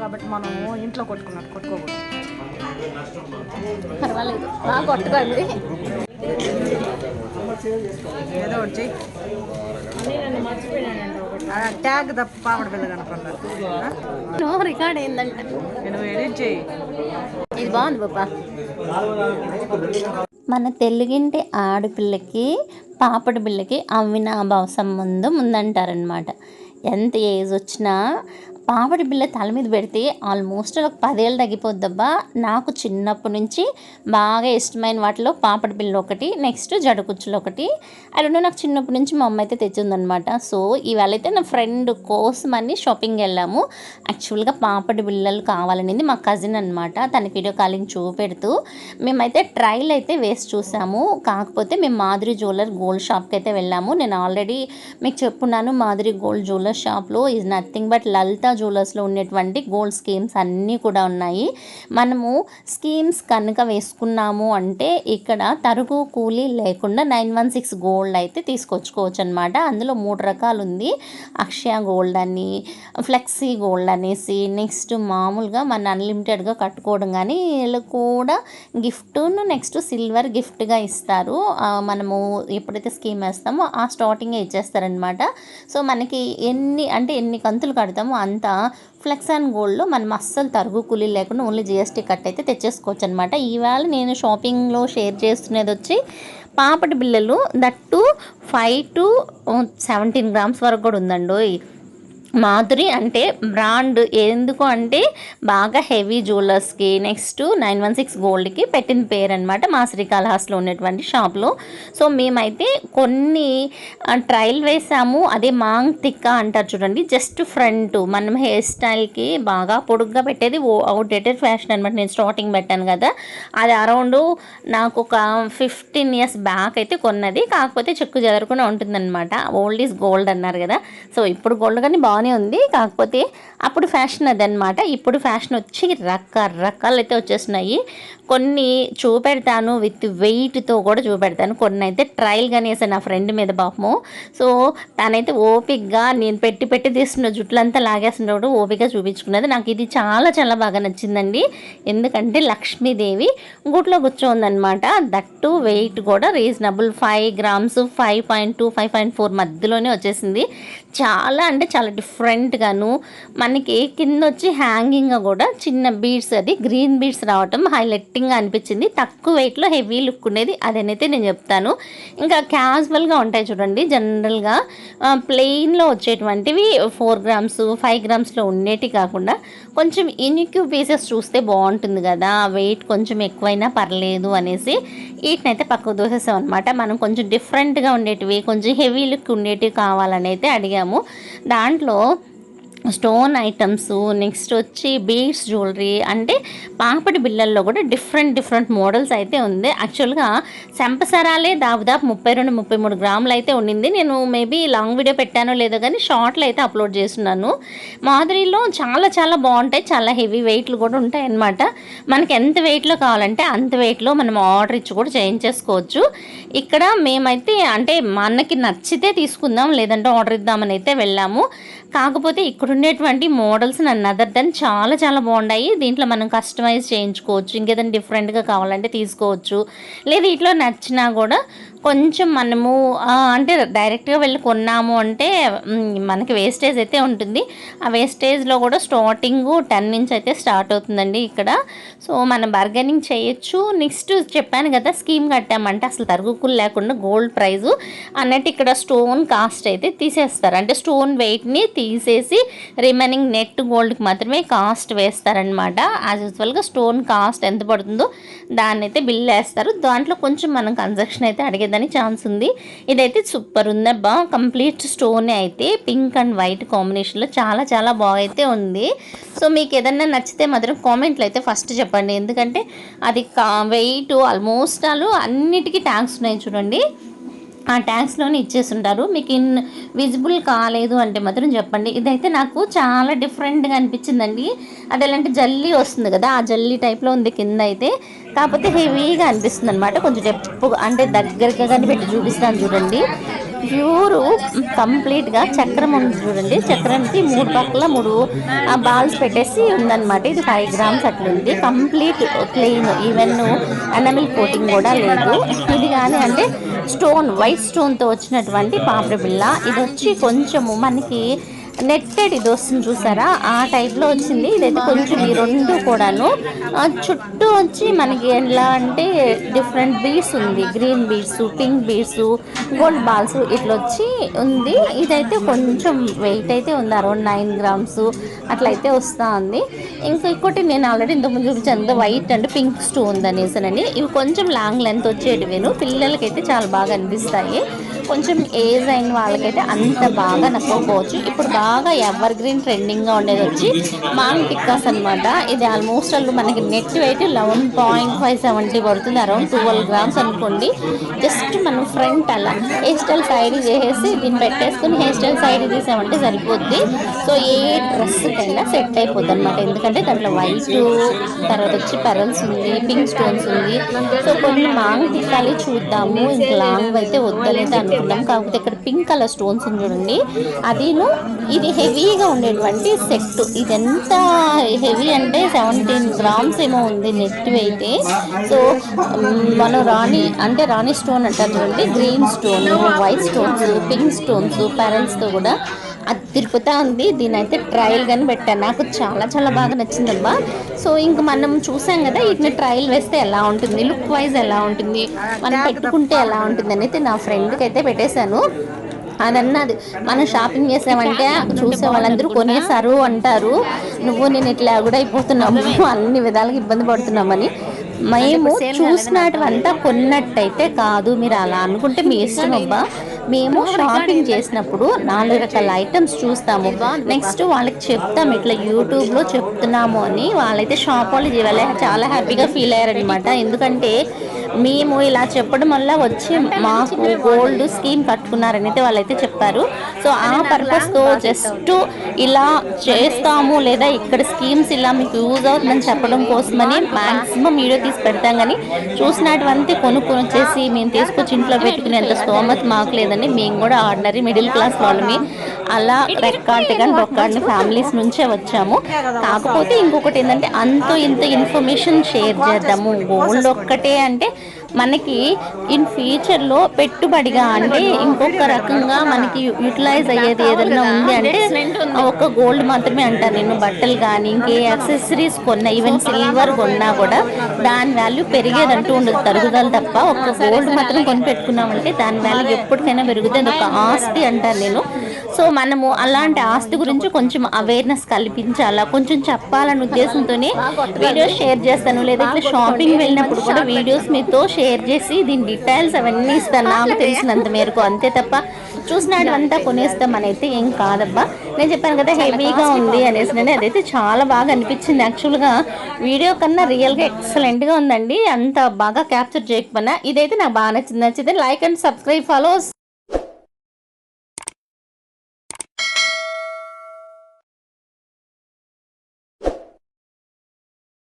కాబట్టి మనం ఇంట్లో కొట్టుకున్నట్టు కొట్టుకోకూడదు. పర్వాలేదు. బాగా కొట్టుకోండి. ఏదో ఒకటి చెయ్యి. ట్యాగ్ తప్ప పాపడ పిల్ల కనపడలేదు నో రికార్డ్ ఏందంట నువ్వు ఎడిట్ చేయి ఇది బాగుంది బాబా. మన తెలుగింటి ఆడపిల్లకి పాపడి పిల్లకి అవినాభావ సంబంధం ఉందంటారనమాట ఎంత ఏజ్ వచ్చినా పాపడి బిళ్ళ తల మీద పెడితే ఆల్మోస్ట్ ఒక పదేళ్ళు తగ్గిపోద్దబ్బా. నాకు చిన్నప్పటి నుంచి బాగా ఇష్టమైన వాటిలో పాపడి బిళ్ళ ఒకటి నెక్స్ట్ జడకుచ్చులు ఒకటి. అవి రెండు నాకు చిన్నప్పటి నుంచి మా అమ్మ అయితే తెచ్చిందనమాట సో ఇవాళ అయితే నా ఫ్రెండ్ కోసమని షాపింగ్ వెళ్ళాము. యాక్చువల్గా పాపడి బిళ్ళలు కావాలనేది మా కజిన్ అనమాట తన వీడియో కాలింగ్ చూపెడుతూ మేమైతే ట్రైల్ అయితే వేసి చూసాము. కాకపోతే మేము మాధురి జ్యువెలర్ గోల్డ్ షాప్కి అయితే వెళ్ళాము. నేను ఆల్రెడీ మీకు చెప్పున్నాను మాధురి గోల్డ్ జ్యువెలర్ షాప్లో ఈజ్ నథింగ్ బట్ లలిత జ్యువెలర్స్లో ఉన్నటువంటి గోల్డ్ స్కీమ్స్ అన్నీ కూడా ఉన్నాయి. మనము స్కీమ్స్ కనుక వేసుకున్నాము అంటే ఇక్కడ తరుగు కూలీ లేకుండా నైన్ వన్ సిక్స్ గోల్డ్ అయితే తీసుకొచ్చుకోవచ్చు అనమాట అందులో మూడు రకాలు ఉంది అక్షయ గోల్డ్ అని ఫ్లెక్సీ గోల్డ్ అనేసి నెక్స్ట్ మామూలుగా మన అన్లిమిటెడ్గా కట్టుకోవడం కానీ వీళ్ళు కూడా గిఫ్ట్ను నెక్స్ట్ సిల్వర్ గిఫ్ట్గా ఇస్తారు. మనము ఎప్పుడైతే స్కీమ్ వేస్తామో ఆ స్టార్టింగే ఇచ్చేస్తారనమాట సో మనకి ఎన్ని అంటే ఎన్ని కంతులు కడతామో అంత ఫ్లెక్స్ అండ్ గోల్డ్లో మనం అస్సలు తరుగు కూలీలు లేకుండా ఓన్లీ జిఎస్టీ కట్ అయితే తెచ్చేసుకోవచ్చు అనమాట ఈవేళ నేను షాపింగ్లో షేర్ చేస్తున్నది వచ్చి పాపటి బిళ్ళలు that five to seventeen grams వరకు కూడా ఉందండి మాధురి అంటే బ్రాండ్. ఎందుకు అంటే బాగా హెవీ జ్యువెలర్స్కి నెక్స్ట్ నైన్ వన్ సిక్స్ గోల్డ్కి పెట్టిన పేరు అనమాట మా శ్రీకాళహస్తిలో ఉన్నటువంటి షాప్లో. సో మేమైతే కొన్ని ట్రయల్ వేసాము. అదే మాంగ్ తిక్క అంటారు చూడండి. Just front. మనం హెయిర్ స్టైల్కి బాగా పొడుగ్గా పెట్టేది అవుట్డేటెడ్ ఫ్యాషన్ అనమాట నేను స్టార్టింగ్ పెట్టాను కదా. అది అరౌండ్ నాకు ఒక ఫిఫ్టీన్ ఇయర్స్ బ్యాక్ అయితే కొన్నది. కాకపోతే చెక్కు చెదరకుండా ఉంటుందన్నమాట. ఓల్డ్ ఈజ్ గోల్డ్ అన్నారు కదా. సో ఇప్పుడు గోల్డ్ కానీ బాగానే ఉంది. కాకపోతే అప్పుడు ఫ్యాషన్ అదనమాట ఇప్పుడు ఫ్యాషన్ వచ్చి రకరకాలు అయితే వచ్చేస్తున్నాయి. కొన్ని చూపెడతాను విత్ వెయిట్తో కూడా చూపెడతాను. కొన్ని అయితే ట్రయల్ కానీ వేసాను నా ఫ్రెండ్ మీద పాపము. సో తనైతే ఓపిక్గా నేను పెట్టి పెట్టి తీస్తున్న జుట్లంతా లాగేస్తున్నప్పుడు ఓపికగా చూపించుకున్నది. నాకు ఇది చాలా చాలా బాగా నచ్చిందండి. ఎందుకంటే లక్ష్మీదేవి గుట్లో కూర్చోందనమాట దట్టు వెయిట్ కూడా reasonable five grams five point two five point four మధ్యలోనే వచ్చేసింది. చాలా అంటే చాలా డిఫరెంట్గాను మనకి కింద వచ్చి హ్యాంగింగ్గా కూడా చిన్న బీడ్స్ అది గ్రీన్ బీడ్స్ రావటం హైలైటింగ్గా అనిపించింది. తక్కువ వెయిట్లో హెవీ లుక్ ఉండేది. అదనైతే నేను చెప్తాను. ఇంకా క్యాజువల్గా ఉంటాయి చూడండి. జనరల్గా ప్లెయిన్లో వచ్చేటువంటివి ఫోర్ గ్రామ్స్ ఫైవ్ గ్రామ్స్లో ఉండేటి కాకుండా కొంచెం ఇన్క్యూ పీసెస్ చూస్తే బాగుంటుంది కదా. వెయిట్ కొంచెం ఎక్కువైనా పర్లేదు అనేసి వీటినైతే పక్కకు దోసేసాం అనమాట మనం కొంచెం డిఫరెంట్గా ఉండేటివి కొంచెం హెవీ లుక్ ఉండేటివి కావాలని అయితే అడిగాము. దాంట్లో people. స్టోన్ ఐటమ్స్ నెక్స్ట్ వచ్చి బీడ్స్ జ్యువెలరీ అంటే పాపటి బిళ్ళల్లో కూడా డిఫరెంట్ డిఫరెంట్ మోడల్స్ అయితే ఉంది. యాక్చువల్గా శంపసరాలే దాదాపు ముప్పై రెండు ముప్పై మూడు గ్రాములు అయితే ఉండింది. నేను మేబీ లాంగ్ వీడియో పెట్టానో లేదో కానీ షార్ట్లు అయితే అప్లోడ్ చేస్తున్నాను. మాధురిలో చాలా చాలా బాగుంటాయి. చాలా హెవీ వెయిట్లు కూడా ఉంటాయి అన్నమాట. మనకి ఎంత వెయిట్లో కావాలంటే అంత వెయిట్లో మనం ఆర్డర్ ఇచ్చి కూడా చేయించేసుకోవచ్చు. ఇక్కడ మేమైతే అంటే మనకి నచ్చితే తీసుకుందాం లేదంటే ఆర్డర్ ఇద్దామని అయితే వెళ్ళాము. కాకపోతే ఇక్కడ ఇప్పుడున్నటువంటి మోడల్స్ నన్ను అదర్ దెన్ చాలా చాలా బాగున్నాయి దీంట్లో మనం కస్టమైజ్ చేయించుకోవచ్చు. ఇంకేదైనా డిఫరెంట్గా కావాలంటే తీసుకోవచ్చు. లేదా ఇట్లా నచ్చినా కూడా కొంచెం మనము అంటే డైరెక్ట్గా వెళ్ళి కొన్నాము అంటే మనకి వేస్టేజ్ అయితే ఉంటుంది. ఆ వేస్టేజ్లో కూడా స్టార్టింగ్ టెన్ నుంచి అయితే స్టార్ట్ అవుతుందండి ఇక్కడ. సో మనం బర్గనింగ్ చేయొచ్చు. నెక్స్ట్ చెప్పాను కదా స్కీమ్ కట్టామంటే అసలు తరుగుకులు లేకుండా గోల్డ్ ప్రైజు అన్నట్టు ఇక్కడ స్టోన్ కాస్ట్ అయితే తీసేస్తారు. అంటే స్టోన్ వెయిట్ని తీసేసి రిమైనింగ్ నెట్ గోల్డ్కి మాత్రమే కాస్ట్ వేస్తారనమాట యాజ్ యూజువల్గా స్టోన్ కాస్ట్ ఎంత పడుతుందో దాన్ని అయితే బిల్ వేస్తారు. దాంట్లో కొంచెం మనం కన్స్ట్రక్షన్ అయితే లేదని ఛాన్స్ ఉంది. ఇదైతే సూపర్ ఉందబ్బా కంప్లీట్ స్టోన్ అయితే పింక్ అండ్ వైట్ కాంబినేషన్లో చాలా చాలా బాగైతే ఉంది. సో మీకు ఏదన్నా నచ్చితే మాత్రం కామెంట్లు అయితే ఫస్ట్ చెప్పండి. ఎందుకంటే అది వెయిట్ ఆల్మోస్ట్ ఆల్ అన్నిటికీ ట్యాంక్స్ ఉన్నాయి చూడండి. ఆ ట్యాక్స్లోనే ఇచ్చేస్తుంటారు. మీకు ఇన్ విజిబుల్ కాలేదు అంటే మాత్రం చెప్పండి. ఇదైతే నాకు చాలా డిఫరెంట్గా అనిపించిందండి. అది ఎలాంటి జల్లీ వస్తుంది కదా ఆ జల్లీ టైప్లో ఉంది కింద అయితే కాకపోతే హెవీగా అనిపిస్తుంది అనమాట కొంచెం డెప్పు అంటే దగ్గరగా కానీ పెట్టి చూపిస్తాను చూడండి. ప్యూరు కంప్లీట్గా చక్రం ఉంది చూడండి. చక్రంకి మూడు పక్కల మూడు బాల్స్ పెట్టేసి ఉందన్నమాట. ఇది ఫైవ్ గ్రామ్స్ అట్లుంది. Complete clean even enamel coating కూడా లేదు. ఇది కానీ అంటే స్టోన్ వైట్ స్టోన్తో వచ్చినటువంటి పాపిడి బిళ్ళ ఇది వచ్చి కొంచెము మనకి నెట్టెడ్ ఇది వస్తుంది చూసారా? ఆ టైప్లో వచ్చింది. ఇదైతే కొంచెం ఈ రెండు కూడాను. చుట్టూ వచ్చి మనకి ఎలా అంటే డిఫరెంట్ బీడ్స్ ఉంది. Green beads pink beads gold balls ఇట్లా వచ్చి ఉంది. ఇదైతే కొంచెం వెయిట్ అయితే ఉంది. అరౌండ్ నైన్ గ్రామ్స్ అట్లయితే వస్తూ ఉంది ఇంకా ఇంకోటి నేను ఆల్రెడీ ఇంతకుముందు చూపించాను వైట్ అండ్ పింక్ స్టోన్ అనేసనని ఇవి కొంచెం లాంగ్ లెంత్ వచ్చేటివేను. పిల్లలకైతే చాలా బాగా అనిపిస్తాయి. కొంచెం ఏజ్ అయిన వాళ్ళకైతే అంత బాగా నచ్చకపోవచ్చు. ఇప్పుడు బాగా ఎవర్ గ్రీన్ ట్రెండింగ్గా ఉండేది వచ్చి మాంగ్ టిక్కాస్ అనమాట ఇది ఆల్మోస్ట్ వాళ్ళు మనకి net weight eleven point five seventy పడుతుంది అరౌండ్ ట్వెల్వ్ గ్రామ్స్ అనుకోండి. జస్ట్ మనం ఫ్రంట్ అలా హెయిర్ స్టైల్ సైడ్ చేసేసి దీన్ని పెట్టేసుకుని హెయిర్ స్టైల్ సైడ్ తీసామంటే సరిపోద్ది. సో ఏ డ్రెస్కైనా సెట్ అయిపోద్ది అనమాట ఎందుకంటే దాంట్లో వైట్ తర్వాత వచ్చి పెరల్స్ ఉంది పింక్ స్టోన్స్ ఉంది. సో కొన్ని మాంగ్ టిక్కాలి చూద్దాము. ఇంకా లాంగ్ అయితే వద్దనేది అనుకున్నాం కాకపోతే ఇక్కడ పింక్ కలర్ స్టోన్స్ చూడండి. అదిను ఇది హెవీగా ఉండేటువంటి సెట్. ఇది ఎంత హెవీ అంటే సెవెంటీన్ గ్రామ్స్ ఏమో ఉంది నెట్ అయితే సో మనం రాణి అంటే రాణి స్టోన్ అంటారు చూడండి. Green stone white stones pink స్టోన్స్తో కూడా అది తిరుపుతా ఉంది. దీని అయితే ట్రయల్ గాని పెట్టాను. నాకు చాలా చాలా బాగా నచ్చిందమ్మా. సో ఇంక మనం చూసాం కదా వీటిని ట్రయల్ వేస్తే ఎలా ఉంటుంది? లుక్ వైజ్ ఎలా ఉంటుంది? మనం పెట్టుకుంటే ఎలా ఉంటుంది అనేది నా ఫ్రెండ్కి అయితే పెట్టేశాను. అదన్నది. మనం షాపింగ్ చేసామంటే చూసే వాళ్ళందరూ కొనేసారు అంటారు. నువ్వు నేను ఇట్లా కూడా అయిపోతున్నాము. అన్ని విధాలుగా ఇబ్బంది పడుతున్నామని. మేము చూసినటువంతా కొన్నట్టయితే కాదు. మీరు అలా అనుకుంటే మీ ఇష్టం అబ్బా. మేము షాపింగ్ చేసినప్పుడు నాలుగు రకాల ఐటమ్స్ చూస్తాము. నెక్స్ట్ వాళ్ళకి చెప్తాము ఇట్లా యూట్యూబ్లో చెప్తున్నాము అని వాళ్ళైతే షాప్ వాళ్ళు చాలా హ్యాపీగా ఫీల్ అయ్యారనమాట ఎందుకంటే మేము ఇలా చెప్పడం వల్ల వచ్చి మాకు గోల్డ్ స్కీమ్ కట్టుకున్నారని అయితే వాళ్ళైతే చెప్పారు. సో ఆ పర్పస్తో జస్ట్ ఇలా చేస్తాము లేదా ఇక్కడ స్కీమ్స్ ఇలా మీకు యూజ్ అవుతుందని చెప్పడం కోసమని మాక్సిమం వీడియో తీసి పెడతాం కానీ చూసినటువంటి కొనుక్కొని వచ్చేసి మేము తీసుకొచ్చి ఇంట్లో పెట్టుకునేంత స్తోమత మాకు లేదని మేము కూడా ఆర్డినరీ మిడిల్ క్లాస్ వాళ్ళమి. అలా రెక్కాటి కానీ రొక్కాడిని ఫ్యామిలీస్ నుంచే వచ్చాము. కాకపోతే ఇంకొకటి ఏంటంటే అంత ఇంత ఇన్ఫర్మేషన్ షేర్ చేద్దాము. గోల్డ్ ఒక్కటే అంటే మనకి ఇన్ ఫ్యూచర్లో పెట్టుబడిగా అంటే ఇంకొక రకంగా మనకి యూటిలైజ్ అయ్యేది ఏదైనా ఉంది అంటే ఒక గోల్డ్ మాత్రమే అంటాను నేను బట్టలు కానీ ఇంకే యాక్సెసరీస్ కొన్నా ఈవెన్ సిల్వర్ కొన్నా కూడా దాని వాల్యూ పెరిగేదంటూ ఉండదు. తరుగుదల తప్ప ఒక గోల్డ్ మాత్రం కొని పెట్టుకున్నామంటే దాని వాల్యూ ఎప్పటికైనా పెరుగుతుంది. ఒక ఆస్తి అంటాను నేను. సో మనము అలాంటి ఆస్తి గురించి కొంచెం అవేర్నెస్ కల్పించాలా? కొంచెం చెప్పాలనే ఉద్దేశంతోనే వీడియోస్ షేర్ చేస్తాను. లేదా ఇట్లా షాపింగ్ వెళ్ళినప్పుడు కూడా వీడియోస్ మీతో షేర్ చేసి దీని డీటెయిల్స్ అవన్నీ ఇస్తాను. నాకు తెలిసినంత మేరకు అంతే తప్ప చూసినటువంతా కొనేస్తామని అయితే ఏం కాదబ్బా. నేను చెప్పాను కదా హెవీగా ఉంది అనేసి నేను అదైతే చాలా బాగా అనిపించింది. యాక్చువల్గా వీడియో కన్నా రియల్గా ఎక్సలెంట్గా ఉందండి. అంత బాగా క్యాప్చర్ చేయకపోయినా ఇదైతే నాకు బాగా నచ్చింది. నచ్చితే లైక్ అండ్ సబ్స్క్రైబ్ ఫాలోస్